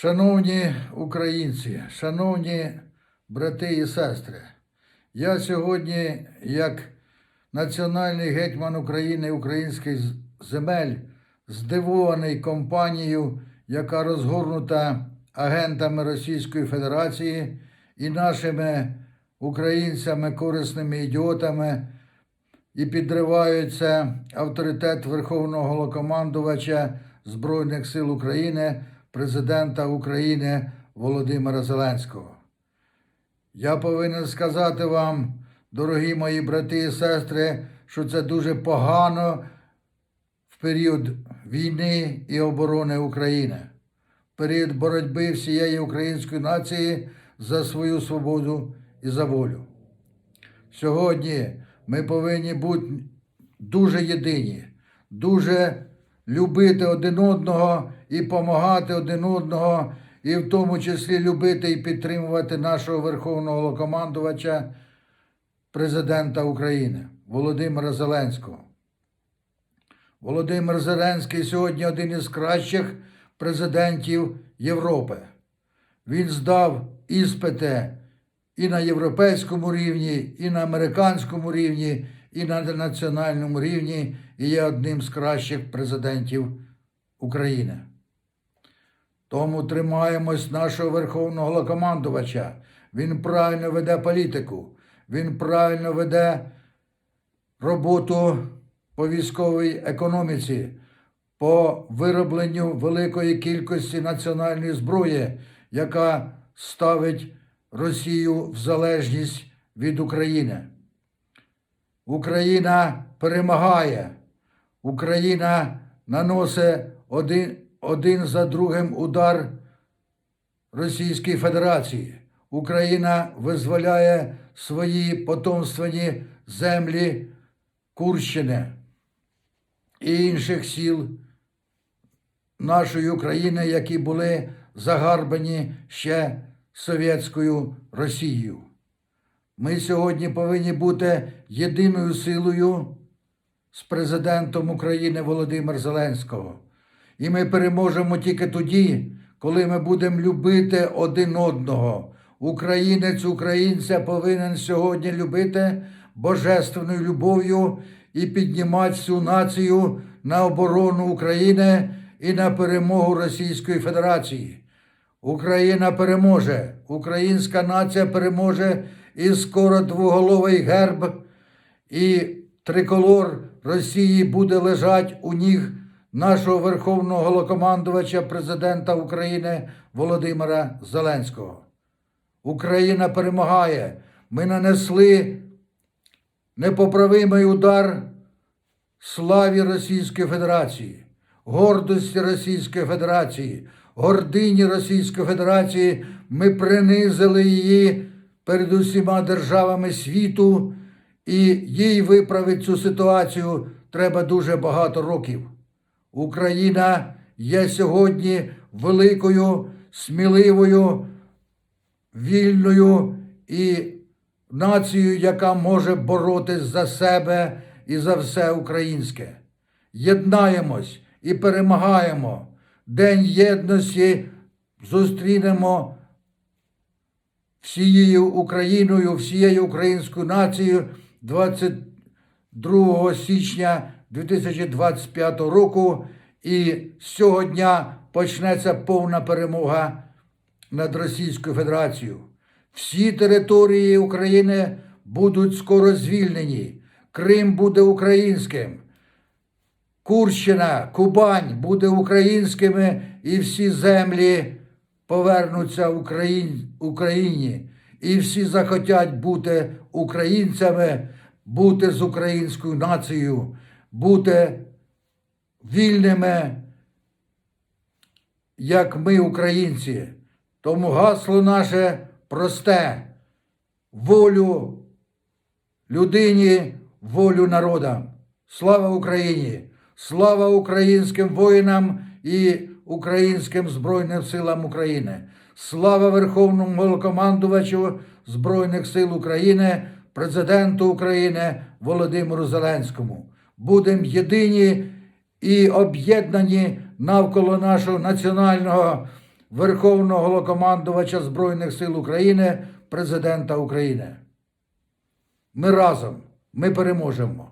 Шановні українці, шановні брати і сестри, я сьогодні, як національний гетьман України українських земель, здивований компанією, яка розгорнута агентами Російської Федерації і нашими українцями, корисними ідіотами, і підриваються авторитет Верховного Головнокомандувача Збройних сил України, президента України Володимира Зеленського. Я повинен сказати вам, дорогі мої брати і сестри, що це дуже погано в період війни і оборони України, в період боротьби всієї української нації за свою свободу і за волю. Сьогодні ми повинні бути дуже єдині, дуже любити один одного і допомагати один одного, і в тому числі любити і підтримувати нашого верховного Головнокомандувача, президента України Володимира Зеленського. Володимир Зеленський сьогодні один із кращих президентів Європи. Він здав іспити і на європейському рівні, і на американському рівні, і на національному рівні, і є одним з кращих президентів України. Тому тримаємось нашого верховного Головнокомандувача. Він правильно веде політику, він правильно веде роботу по військовій економіці, по виробленню великої кількості національної зброї, яка ставить Росію в залежність від України. Україна перемагає, Україна наносить один, один за другим удар Російській Федерації. Україна визволяє свої потомственні землі Курщини і інших сіл нашої України, які були загарбані ще совєтською Росією. Ми сьогодні повинні бути єдиною силою з президентом України Володимир Зеленського. І ми переможемо тільки тоді, коли ми будемо любити один одного. Українець українця повинен сьогодні любити божественною любов'ю і піднімати всю націю на оборону України і на перемогу Російської Федерації. Україна переможе, українська нація переможе, і скоро двоголовий герб і триколор Росії буде лежать у ніг нашого Верховного Головнокомандувача, президента України Володимира Зеленського. Україна перемагає. Ми нанесли непоправимий удар славі Російської Федерації, гордості Російської Федерації, гордині Російської Федерації. Ми принизили її перед усіма державами світу, і їй виправити цю ситуацію треба дуже багато років. Україна є сьогодні великою, сміливою, вільною і нацією, яка може боротись за себе і за все українське. Єднаємось і перемагаємо. День єдності зустрінемо всією Україною, всією українською нацією 22 січня 2025 року. І з цього дня почнеться повна перемога над Російською Федерацією. Всі території України будуть скоро звільнені. Крим буде українським. Курщина, Кубань буде українськими, і всі землі повернуться Україн, Україні. І всі захотять бути українцями, бути з українською нацією, бути вільними, як ми, українці. Тому гасло наше просте: волю людині, волю народам. Слава Україні! Слава українським воїнам і українським Збройним силам України! Слава Верховному Головнокомандувачу Збройних сил України, президенту України Володимиру Зеленському. Будемо єдині і об'єднані навколо нашого національного Верховного Голокомандувача Збройних сил України, Президента України. Ми разом, ми переможемо.